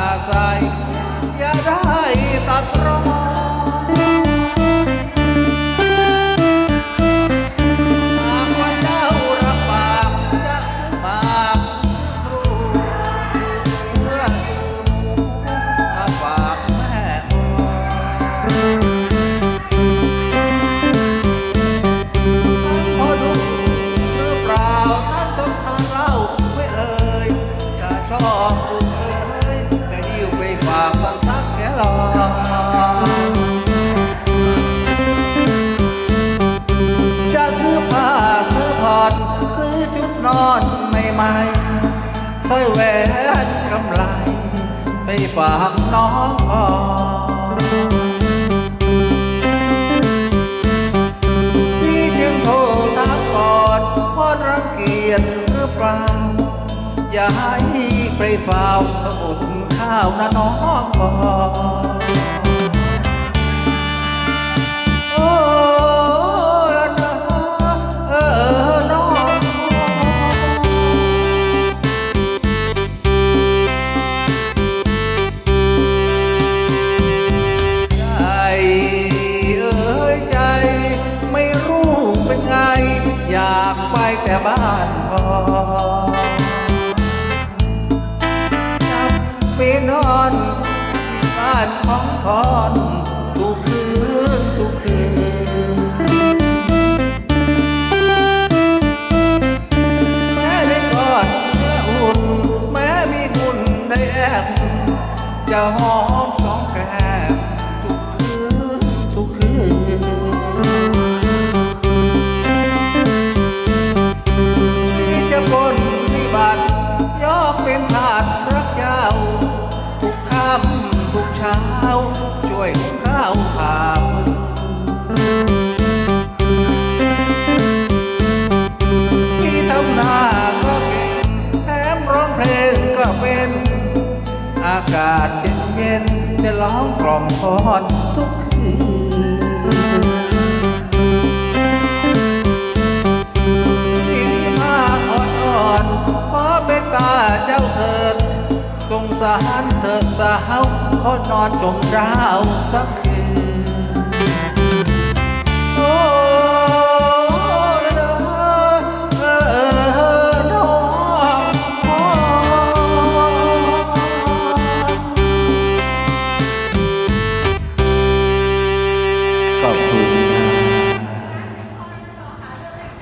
อาศัย อย่าได้ตัดร ต่อจะซื้อผ้าซื้อผ่อนซื้อชุดนอนใหม่ๆสร้อยแหวนกำไรไปฝากน้องก่อนพี่จึงโทรถามก่อนเพราะรังเกียจหรือเปล่าอย่าให้ไปเฝ้าต้องอด ข้าวนะน้องก่อนโอ้นะเออน้องใจเอ้ยใจ ไม่รู้เป็นไง อยากไปแต่บ้านพอ ไปนอนที่บ้านของพรทุกคืนทุกคืนแม้ได้กอดเนื้ออุ่นแม้มีหุ่นได้แอบจะหอม วยข้าวผาฟืนที่ทำนาก็เก่งแถมร้องเพลงก็เป็น อากาศเย็นเย็นจะร้องกล่อมพรทุกคืนที่มาอ่อนๆขอเบตตาเจ้าเถิด สารเธอสาวขอนอนจมราวสักคืน